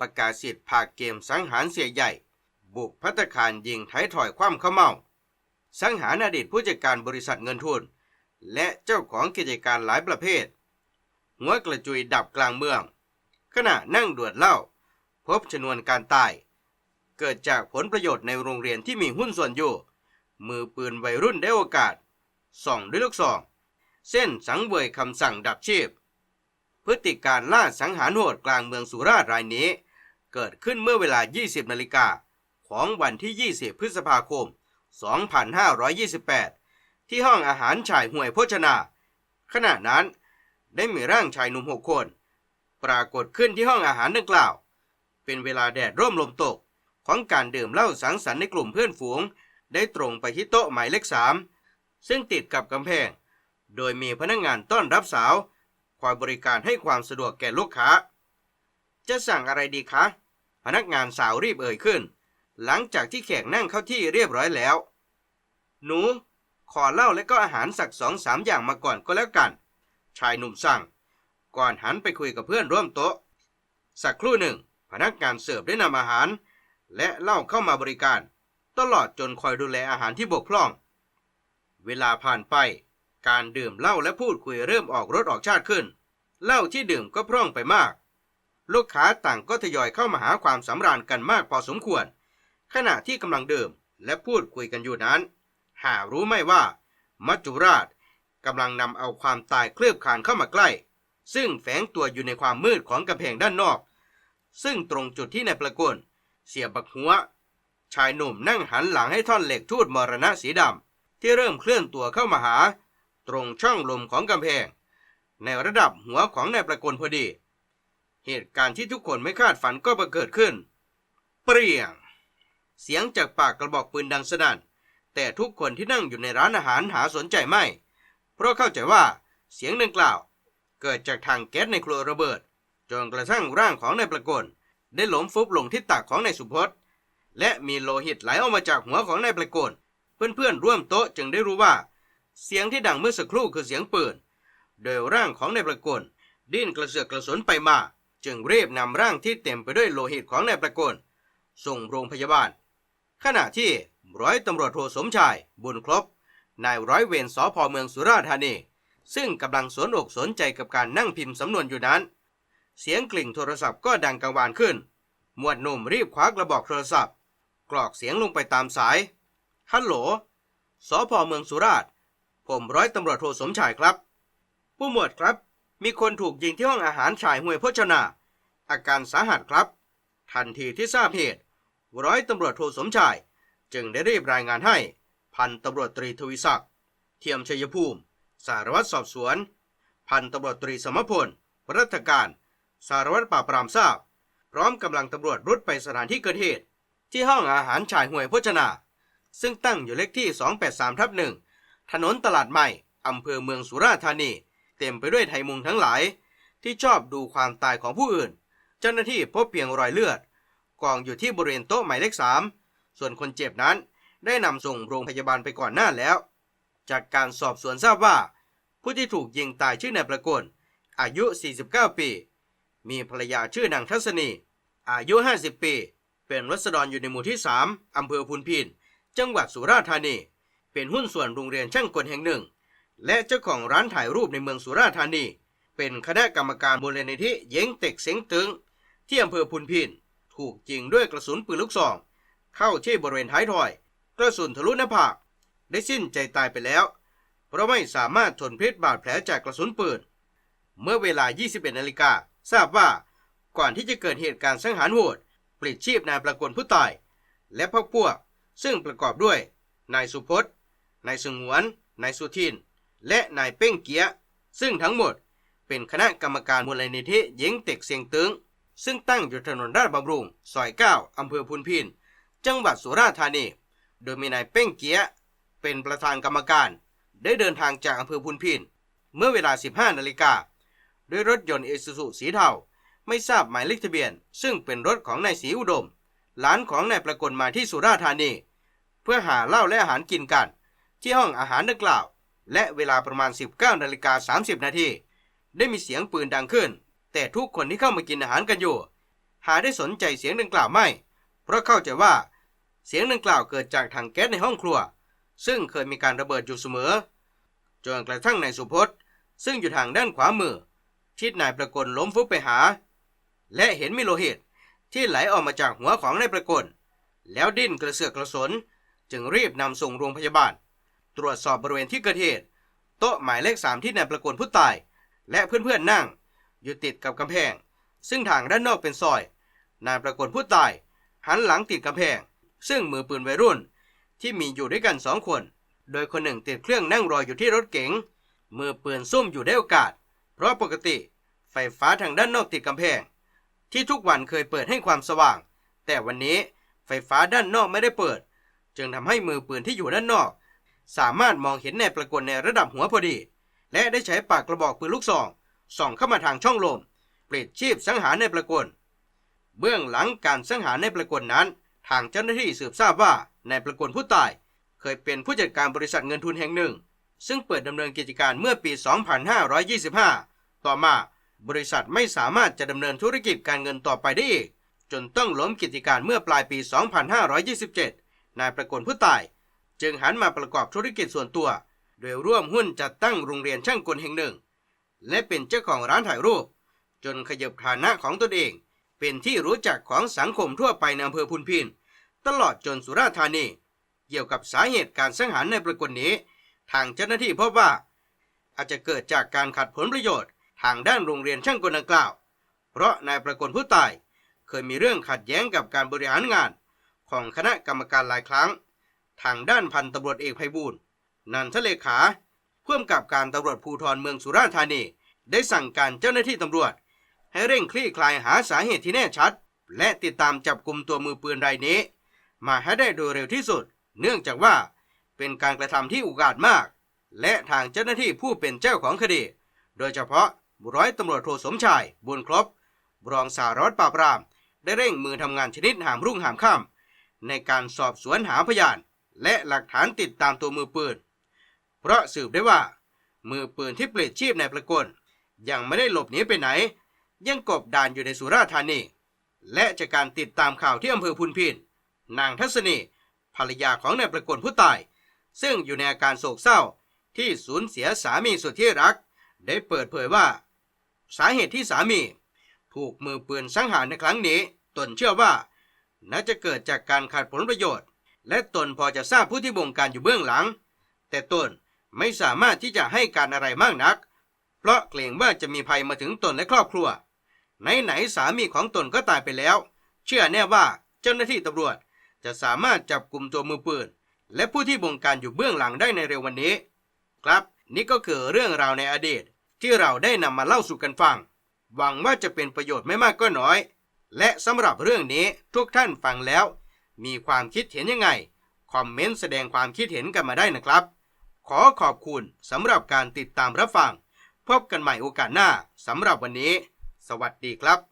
ประกาศสิทธิ์ภาคเกมสังหารเสียใหญ่ บุกพัตตาคารยิงไทยถอยความเข้าเมา สังหารอดีตผู้จัดการบริษัทเงินทุน และเจ้าของกิจการหลายประเภท หัวกระจุยดับกลางเมือง ขณะนั่งดวดเหล้าพบชนวนการตาย เกิดจากผลประโยชน์ในโรงเรียนที่มีหุ้นส่วนอยู่ มือปืนวัยรุ่นได้โอกาสส่องด้วยลูกซอง เส้นสังเวยคำสั่งดับชีพ พฤติการล่าสังหารโหดกลางเมืองสุราษฎร์รายนี้ เกิดขึ้นเมื่อเวลา 20 นาฬิกาของวันที่ 20 พฤษภาคม 2528 ที่ห้องอาหารชายห่วยโภชนา ขณะนั้นได้มีร่างชายหนุ่มหกคน ปรากฏขึ้นที่ห้องอาหารดังกล่าว เป็นเวลาแดดร่มลมตกของการดื่มเหล้าสังสรรค์ในกลุ่มเพื่อนฝูง ได้ตรงไปที่โต๊ะหมายเลขสามซึ่งติดกับกำแพง โดยมีพนักงานต้อนรับสาวคอยบริการให้ความสะดวกแก่ลูกค้า จะสั่งอะไรดีคะ พนักงานสาวรีบเอ่ยขึ้น หลังจากที่แขกนั่งเข้าที่เรียบร้อยแล้ว หนู ขอเหล้าและก็อาหารสักสองสามอย่างมาก่อนก็แล้วกัน ชายหนุ่มสั่ง ก่อนหันไปคุยกับเพื่อนร่วมโต๊ะ สักครู่หนึ่ง พนักงานเสิร์ฟได้นำอาหาร และเหล้าเข้ามาบริการ ตลอดจนคอยดูแลอาหารที่บกพร่อง เวลาผ่านไป การดื่มเหล้าและพูดคุยเริ่มออกรสออกชาติขึ้นเหล้าที่ดื่มก็พร่องไปมาก ลูกค้าต่างก็ทยอยเข้ามาหาความสำราญกันมากพอสมควร ขณะที่กำลังดื่มและพูดคุยกันอยู่นั้น หารู้ไม่ว่า มัจจุราชกำลังนำเอาความตายเคลือบคานเข้ามาใกล้ ซึ่งแฝงตัวอยู่ในความมืดของกำแพงด้านนอก ซึ่งตรงจุดที่นายประกลเสียบักหัว ชายหนุ่มนั่งหันหลังให้ท่อนเหล็กทูตมรณะสีดำที่เริ่มเคลื่อนตัวเข้ามาหา ตรงช่องลมของกำแพง ในระดับหัวของนายประกลพอดี เหตุการณ์ที่ทุกคนไม่คาดฝันก็บังเกิดขึ้น เปรี้ยง เสียงจากปากกระบอกปืนดังสนั่น แต่ทุกคนที่นั่งอยู่ในร้านอาหารหาสนใจไม่ เพราะเข้าใจว่าเสียงดังกล่าว เกิดจากทางแก๊สในครัวระเบิด จนกระทั่งร่างของนายประกลได้หลมฟุบลงที่ตักของนายสุพจน์ และมีโลหิตไหลออกมาจากหัวของนายประกลเพื่อนๆร่วมโต๊ะจึงได้รู้ว่า เสียงที่ดังเมื่อสักครู่คือเสียงปืน โดยร่างของนายประกลดิ้นกระเสือกกระสนไปมา จึงรีบนำร่างที่เต็มไปด้วยโลหิตของนายประกลส่งโรงพยาบาล ขณะที่ร้อยตำรวจโทสมชายบุญครบนายร้อยเวรสพเมืองสุราษฎร์ธานี ซึ่งกำลังสนอกสนใจกับการนั่งพิมพ์สำนวนอยู่นั้น เสียงกลิ่งโทรศัพท์ก็ดังกังวานขึ้น หมวดหนุ่มรีบคว้ากระบอกโทรศัพท์ กรอกเสียงลงไปตามสาย ฮัลโหล สพเมืองสุราษฎร์ ผมร้อยตำรวจโทสมชายครับ ผู้หมวดครับ มีคนถูกยิงที่ห้องอาหารชายห้วยโภชนา อาการสาหัสครับ ทันทีที่ทราบเหตุ ร้อยตำรวจโทสมชาย จึงได้รีบรายงานให้ พันตำรวจตรีทวีศักดิ์เทียมชัยภูมิ สารวัตรสอบสวน พันตำรวจตรีสมพลรัฐการ สารวัตรปราปรามทราบ พร้อมกำลังตำรวจรุดไปสถานที่เกิดเหตุ ที่ห้องอาหารชายห้วยโภชนา ซึ่งตั้งอยู่เลขที่ 283ทับหนึ่งถนนตลาดใหม่อำเภอเมืองสุราษฎร์ธานี เต็มไปด้วยไทยมุงทั้งหลาย ที่ชอบดูความตายของผู้อื่น เจ้าหน้าที่พบเพียงรอยเลือด กองอยู่ที่บริเวณโต๊ะหมายเลขสามส่วนคนเจ็บนั้นได้นำส่งโรงพยาบาลไปก่อนหน้าแล้ว จากการสอบสวนทราบว่า ผู้ที่ถูกยิงตายชื่อนายประกลอายุ 49 ปี มีภรรยาชื่อนางทัศนี อายุ 50 ปี เป็นรัษฎรอยู่ในหมู่ที่ 3 อำเภอพุนพิน จังหวัดสุราษฎร์ธานี เป็นหุ้นส่วนโรงเรียนช่างกลแห่งหนึ่ง และเจ้าของร้านถ่ายรูปในเมืองสุราษฎร์ธานี เป็นคณะกรรมการมูลนิธิเย้งเต็กเสียงตึง ที่อำเภอพุนพิน ถูกยิงด้วยกระสุนปืนลูกซอง เข้าที่บริเวณท้ายทอย กระสุนทะลุหน้าผากได้สิ้นใจตายไปแล้ว เพราะไม่สามารถทนพิษบาดแผลจากกระสุนปืน เมื่อเวลา 21นาฬิกาทราบว่าก่อนที่จะเกิดเหตุการณ์สังหารโหดปลิดชีพนายประกลผู้ตาย และพวกพวก ซึ่งประกอบด้วย นายสุพจน์ นายสงวน นายสุทิน และนายเป้งเกียซึ่งทั้งหมดเป็นคณะกรรมการมูลนิธิเย้งเต็กเสียงตึง ซึ่งตั้งอยู่ถนนราชบำรุงซอยเก้าอำเภอพุนพิน จังหวัดสุราษฎร์ธานี โดยมีนายเป้งเกียเป็นประธานกรรมการ ได้เดินทางจากอำเภอพุนพิน เมื่อเวลา 15 นาฬิกาด้วยรถยนต์เอซูซูสีเทาไม่ทราบหมายเลขทะเบียน ซึ่งเป็นรถของนายศรีอุดม หลานของนายประกลมาที่สุราษฎร์ธานี เพื่อหาเหล้าและอาหารกินกัน ที่ห้องอาหารดังกล่าว และเวลาประมาณ 19นาฬิกา30 นาทีได้มีเสียงปืนดังขึ้น แต่ทุกคนที่เข้ามากินอาหารกันอยู่ หาได้สนใจเสียงดังกล่าวไม่ เพราะเข้าใจว่า เสียงดังกล่าวเกิดจากถังแก๊สในห้องครัว ซึ่งเคยมีการระเบิดอยู่เสมอจนกระทั่งนายสุพจน์ ซึ่งอยู่ทางด้านขวามือที่นายประกลล้มฟุบไปหา และเห็นมีโลหิตที่ไหลออกมาจากหัวของนายประกลแล้วดิ้นกระเสือกกระสน จึงรีบนำส่งโรงพยาบาล ตรวจสอบบริเวณที่เกิดเหตุ โต๊ะหมายเลขสามที่นายประกลผู้ตาย และเพื่อนๆนั่ง อยู่ติดกับกำแพง ซึ่งทางด้านนอกเป็นซอย นายประกลผู้ตาย หันหลังติดกำแพง ซึ่งมือปืนวัยรุ่น ที่มีอยู่ด้วยกันสองคน โดยคนหนึ่งติดเครื่องนั่งรออยู่ที่รถเก๋งมือปืนซุ่มอยู่ได้โอกาส เพราะปกติ ไฟฟ้าทางด้านนอกติดกำแพง ที่ทุกวันเคยเปิดให้ความสว่าง แต่วันนี้ไฟฟ้าด้านนอกไม่ได้เปิด จึงทำให้มือปืนที่อยู่ด้านนอก สามารถมองเห็นนายประกลในระดับหัวพอดี และได้ใช้ปากกระบอกปืนลูกซองส่องเข้ามาทางช่องลมปลิดชีพสังหารนายประกลเบื้องหลังการสังหารนายประกลนั้น ทางเจ้าหน้าที่สืบทราบว่านายประกลผู้ตาย เคยเป็นผู้จัดการบริษัทเงินทุนแห่งหนึ่ง ซึ่งเปิดดำเนินกิจการเมื่อปี 2525 ต่อมาบริษัทไม่สามารถจะดำเนินธุรกิจการเงินต่อไปได้อีก จนต้องล้มกิจการเมื่อปลายปี 2527 นายประกลผู้ตาย จึงหันมาประกอบธุรกิจส่วนตัว โดยร่วมหุ้นจัดตั้งโรงเรียนช่างกลแห่งหนึ่ง และเป็นเจ้าของร้านถ่ายรูป จนขยับฐานะของตนเอง เป็นที่รู้จักของสังคมทั่วไปในอำเภอพุนพินตลอดจนสุราษฎร์ธานี เกี่ยวกับสาเหตุการสังหารในประกลนี้ ทางเจ้าหน้าที่พบว่า อาจจะเกิดจากการขัดผลประโยชน์ทางด้านโรงเรียนช่างกลดังกล่าว เพราะนายประกลผู้ตาย เคยมีเรื่องขัดแย้งกับการบริหารงาน ของคณะกรรมการหลายครั้ง ทางด้านพันตำรวจเอกไพบูลนันทเลขาเพ่มกับการตำรวจภูธรเมืองสุราษฎร์ธานี ได้สั่งการเจ้าหน้าที่ตำรวจ ให้เร่งคลี่คลายหาสาเหตุที่แน่ชัด และติดตามจับกลุ่มตัวมือปืนรายนี้ มาให้ได้โดยเร็วที่สุด เนื่องจากว่าเป็นการกระทำที่อุกอาจมาก และทางเจ้าหน้าที่ผู้เป็นเจ้าของคดี โดยเฉพาะร้อยตำรวจโทสมชายบุญครบรองสารวัตรปราบปราม ได้เร่งมือทำงานชนิดหามรุ่งหามค่ำในการสอบสวนหาพยาน และหลักฐานติดตามตัวมือปืน เพราะสืบได้ว่า มือปืนที่เปลิดชีพในประกลยังไม่ได้หลบหนีไปไหน ยังกบดานอยู่ในสุราษฎร์ธานี และจากการติดตามข่าวที่อำเภอพุนพินนางทัศนีภรรยาของนายประกลผู้ตาย ซึ่งอยู่ในอาการโศกเศร้าที่สูญเสียสามีสุดที่รัก ได้เปิดเผยว่า สาเหตุที่สามี ถูกมือปืนสังหารในครั้งนี้ ตนเชื่อว่าน่าจะเกิดจากการขาดผลประโยชน์ และตนพอจะทราบผู้ที่บงการอยู่เบื้องหลัง แต่ตนไม่สามารถที่จะให้การอะไรมากนัก เพราะเกรงว่าจะมีภัยมาถึงตนและครอบครัว ไหนๆสามีของตนก็ตายไปแล้ว เชื่อแน่ว่าเจ้าหน้าที่ตำรวจจะสามารถจับกลุ่มตัวมือปืน และผู้ที่บงการอยู่เบื้องหลังได้ในเร็ววันนี้ ครับนี่ก็คือเรื่องราวในอดีตที่เราได้นำมาเล่าสู่กันฟัง หวังว่าจะเป็นประโยชน์ไม่มากก็น้อย และสำหรับเรื่องนี้ทุกท่านฟังแล้ว มีความคิดเห็นยังไง คอมเมนต์แสดงความคิดเห็นกันมาได้นะครับ ขอขอบคุณสำหรับการติดตามรับฟัง พบกันใหม่โอกาสหน้าสำหรับวันนี้ สวัสดีครับ